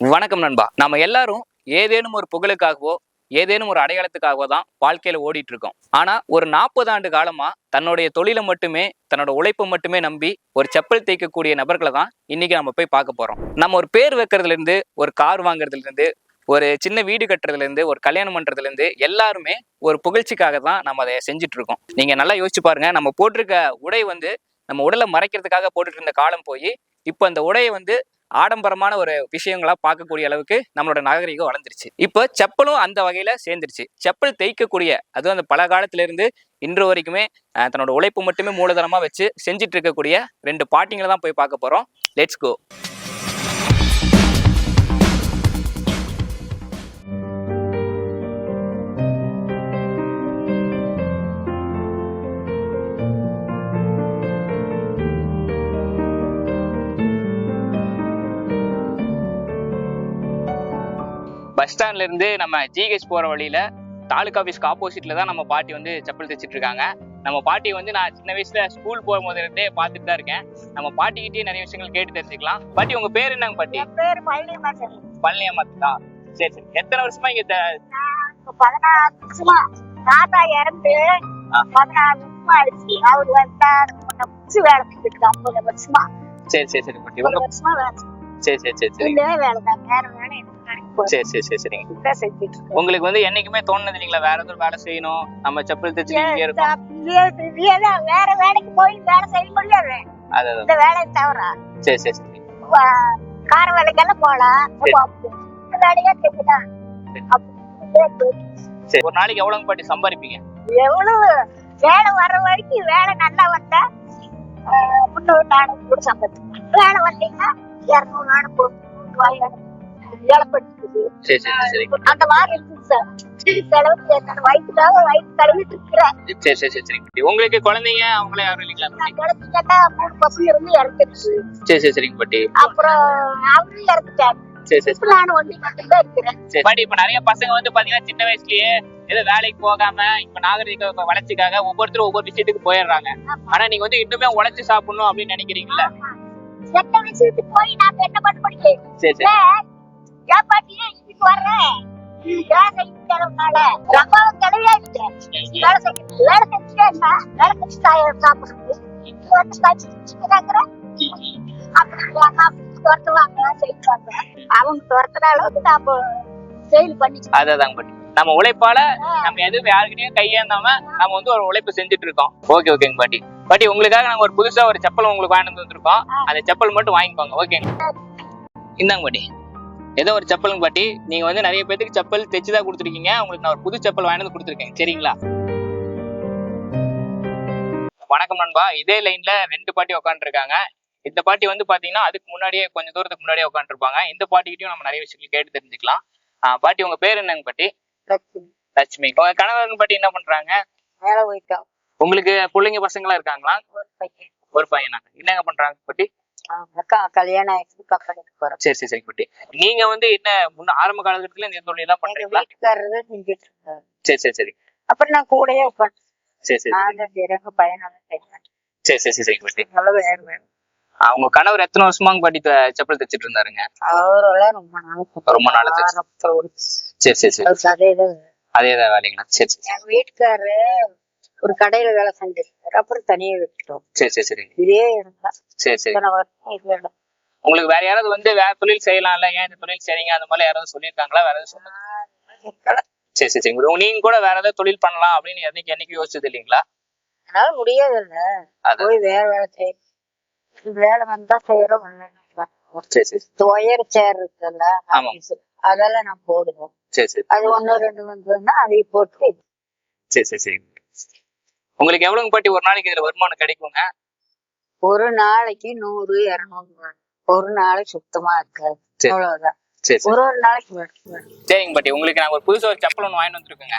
வணக்கம் நண்பா. நம்ம எல்லாரும் ஏதேனும் ஒரு புகழுக்காகவோ ஏதேனும் ஒரு அடையாளத்துக்காகவோ தான் வாழ்க்கையில ஓடிட்டு இருக்கோம். ஆனா ஒரு நாற்பது ஆண்டு காலமா தன்னுடைய தொழிலை மட்டுமே தன்னோட உழைப்பை மட்டுமே நம்பி ஒரு செப்பல் தேய்க்கக்கூடிய நபர்களை தான் இன்னைக்கு நம்ம போய் பார்க்க போறோம். நம்ம ஒரு பேர் வைக்கிறதுல இருந்து ஒரு கார் வாங்குறதுல இருந்து ஒரு சின்ன வீடு கட்டுறதுல இருந்து ஒரு கல்யாணம் பண்றதுல இருந்து எல்லாருமே ஒரு புகழ்ச்சிக்காக தான் நம்ம அதை செஞ்சுட்டு இருக்கோம். நீங்க நல்லா யோசிச்சு பாருங்க. நம்ம போட்டிருக்க உடை வந்து நம்ம உடலை மறைக்கிறதுக்காக போட்டுட்டு இருந்த காலம் போய் இப்போ அந்த உடையை வந்து ஆடம்பரமான ஒரு விஷயங்களா பார்க்கக்கூடிய அளவுக்கு நம்மளோட நாகரிகம் வளர்ந்துருச்சு. இப்போ செப்பலும் அந்த வகையில சேர்ந்துருச்சு. செப்பல் தேய்க்கக்கூடிய அதுவும் அந்த பல காலத்திலிருந்து இன்று வரைக்குமே தன்னோட உழைப்பு மட்டுமே மூலதனமா வச்சு செஞ்சுட்டு இருக்கக்கூடிய ரெண்டு பாட்டிங்களை தான் போய் பார்க்க போறோம். லெட்ஸ் கோ பஸ் ஸ்டாண்ட்ல இருந்து நம்ம ஜிஹெச் போற வழியில தாலுகா ஆஃபீஸ்க்கு ஆப்போசிட்ல தான் நம்ம பாட்டி வந்து செப்பல் தைச்சிட்டு இருக்காங்க. நம்ம பாட்டி வந்து நான் சின்ன வயசுல ஸ்கூல் போகும்போது இருந்தே பார்த்துட்டு தான் இருக்கேன். நம்ம பாட்டிக்கிட்டே நிறைய விஷயங்கள் கேட்டு தெரிஞ்சுக்கலாம். பாட்டி உங்க பேர் என்னங்க பாட்டி? பேர் பழனியம்மத்தா? சரி சரி. எத்தனை வருஷமா இங்க பதினாறு வருஷமா தாத்தா இறந்து ஆ. பதினாறு வருஷமா ஆயிடுச்சு. அவர் வந்தார். புதுசு வேலை செஞ்சுட்டு ஐம்பது வருஷமா. சரி சரி சரி பாட்டி. வருஷமா வேலை சரி சரி சரி சரி. வேலை தான். வேற வேலை சரி சரி சரி சரிங்க. உங்களுக்கு வந்து என்னைக்குமே தோணுது இல்லைங்களா? வேற ஏதோ வேலை செய்யணும். நம்ம செப்பல் தைச்சு இங்கே இருக்கும். வேற வேலைக்கு போய் வேலை செய்ய முடியாது. அது அது. இந்த வேலையை தவிர சரி சரி சரி. கார வேலைக்கெல்லாம். இந்த வேலையா ஒரு நாளைக்கு எவ்வளவு பாட்டி சம்பாதிப்பீங்க? எவ்வளவு? வேலை வர்ற வரைக்கும் வேலை நல்லா வந்தா முந்நூறு நானூறு கூட சம்பளம் வேலை வந்தீங்கன்னா இருநூறு நானூறு வேலை. படிச்சுது சரி சரி சரி. அந்த மாதிரி இருக்குது சார். செலவுக்கு என்னோட வயிற்றுக்காக வயிற்று கழுவிட்டு இருக்கிறேன் சரி சரி சரி. சரி உங்களுக்கு குழந்தைங்க அவங்களே யாரும் இல்லைங்களா மூணு பசங்க இருந்து இறந்துருச்சு. சரி சரி சரிங்க பாட்டி. அப்புறம் அவரும் இறந்துட்டாரு. சரி சரி இப்ப நான் ஒண்டி மட்டும்தான் இருக்கிறேன். சரி பாட்டி இப்ப நிறைய பசங்க வந்து பாத்தீங்கன்னா சின்ன வயசுலயே ஏதோ வேலைக்கு போகாம இப்ப நாகரிக வளர்ச்சிக்காக ஒவ்வொருத்தரும் ஒவ்வொரு விஷயத்துக்கு போயிடுறாங்க. ஆனா நீங்க வந்து இன்னுமே உழைச்சு சாப்பிடணும் அப்படின்னு நினைக்கிறீங்கல்ல எந்த விஷயத்துக்கு போய் நான் என்ன பண்ண முடியும்? சரி சரி ஏன் பாட்டியே இன்னைக்கு வர்றேன் வேலை செஞ்சதுனால ரொம்பவும் கிடையாது வேலை செய்ய வேலை செஞ்சுட்டே இருந்தா வேலை செஞ்சு சாய- சாப்பிடுறது இப்ப வந்து கழிச்சுக்கிறாங்கிற அப்படி துரத்துவாங்க செய்வாங்க அவங்க துரத்துற அளவுக்கு நாம செயல் பண்ணி அதான் பாட்டி. நம்ம உழைப்பால நம்ம எதுவும் யாருக்கிட்டையும் கையேந்தாம நம்ம வந்து ஒரு உழைப்பு செஞ்சுட்டு இருக்கோம். ஓகே ஓகேங்க பாட்டி. பாட்டி உங்களுக்காக நாங்க ஒரு புதுசா ஒரு செப்பல் உங்களுக்கு வாங்கிட்டு வந்து வந்திருக்கோம். அந்த செப்பல் மட்டும் வாங்கிக்கோங்க ஓகேங்க? இந்தாங்க பாட்டி. ஏதோ ஒரு செப்பலுங்க பாட்டி. நீங்க வந்து நிறைய பேத்துக்கு செப்பல் தைச்சு தான் கொடுத்துருக்கீங்க. உங்களுக்கு நான் ஒரு புது செப்பல் வாங்கிட்டு வந்து கொடுத்துருக்கேன். சரிங்களா? வணக்கம் நண்பா. இதே லைன்ல ரெண்டு பாட்டி உட்காந்துருக்காங்க இந்த பாட்டி வந்து பாத்தீங்கன்னா அதுக்கு முன்னாடியே கொஞ்சம் தூரத்துக்கு முன்னாடியே உட்காந்துருப்பாங்க இந்த பாட்டிக்கிட்டையும் நம்ம நிறைய விஷயங்கள் கேட்டு தெரிஞ்சுக்கலாம். பாட்டி உங்க பேர் என்னங்க பாட்டி? லட்சுமி. உங்க கணவன் பாட்டி என்ன பண்றாங்க? உங்களுக்கு பிள்ளைங்க பசங்களா இருக்காங்களா? ஒரு பையனா? என்னங்க பண்றாங்க பாட்டி? அக்கா கல்யாணம் ஆயிடுச்சு கப்பலுக்கு போறோம். சரி சரி சரி நீங்க வந்து என்ன முன்ன ஆரம்ப காலகட்டத்துல இந்த தொழில் தான் எங்க பண்றீங்களா? வீட்டுக்காரரு செஞ்சுட்டு இருக்காரு. சரி சரி சரி. அப்புறம் நான் கூடயே உட்காந்து சரி சரி. நான் தான் பையனால சரி சரி சரி சரி பாட்டி நல்ல வேறு அவங்க கணவர் எத்தனை வருஷமாங்க பாட்டி செப்பல் தைச்சிட்டு இருந்தாருங்க? அவரெல்லாம் ரொம்ப நாள் ரொம்ப நாள். சரி சரி சரி. அதேதான் அதே தான். வேலைங்களா சரி சரி. எங்க வீட்டுக்காரரு ஒரு கடையில வேலை செஞ்சிருக்காரு. அப்புறம் தனியா விட்டுட்டோம். சரி சரி சரி. இதே இருந்தா சரி சரி. உங்களுக்கு வேற யாராவது வந்து வேற தொழில் செய்யலாம்ல? ஏன் இந்த தொழில் செய்றீங்க? அந்த மாதிரி யாராவது சொல்லியிருக்காங்களா? வேற ஏதாவது சொல்லுங்க. சரி சரி சரி. நீங்க கூட வேற ஏதாவது தொழில் பண்ணலாம் அப்படின்னு என்னைக்கு என்னைக்கு யோசிச்சது இல்லைங்களா? அதனால முடியாது இல்ல அது. போய் வேற வேலை செய்ய வேலை வந்தா செய்யறோம் சரி சரி. இருக்குல்ல. அதெல்லாம் நான் போடுவேன். சரி சரி. அது ஒண்ணு ரெண்டு வந்ததுன்னா அதையும் போட்டு சரி சரி சரி. உங்களுக்கு எவ்வளவு பாட்டி? ஒரு நாளைக்கு இதுல வருமானம் கிடைக்குங்க? ஒரு நாளைக்கு நூறு இருநூறு. ஒரு நாளைக்கு சுத்தமா இருக்காது. அவ்வளவுதான் ஒரு ஒரு நாளைக்கு. சரிங்க பாட்டி உங்களுக்கு நாங்க ஒரு புதுசா ஒரு செப்பல் ஒன்று வாங்கிட்டு வந்துருக்கோங்க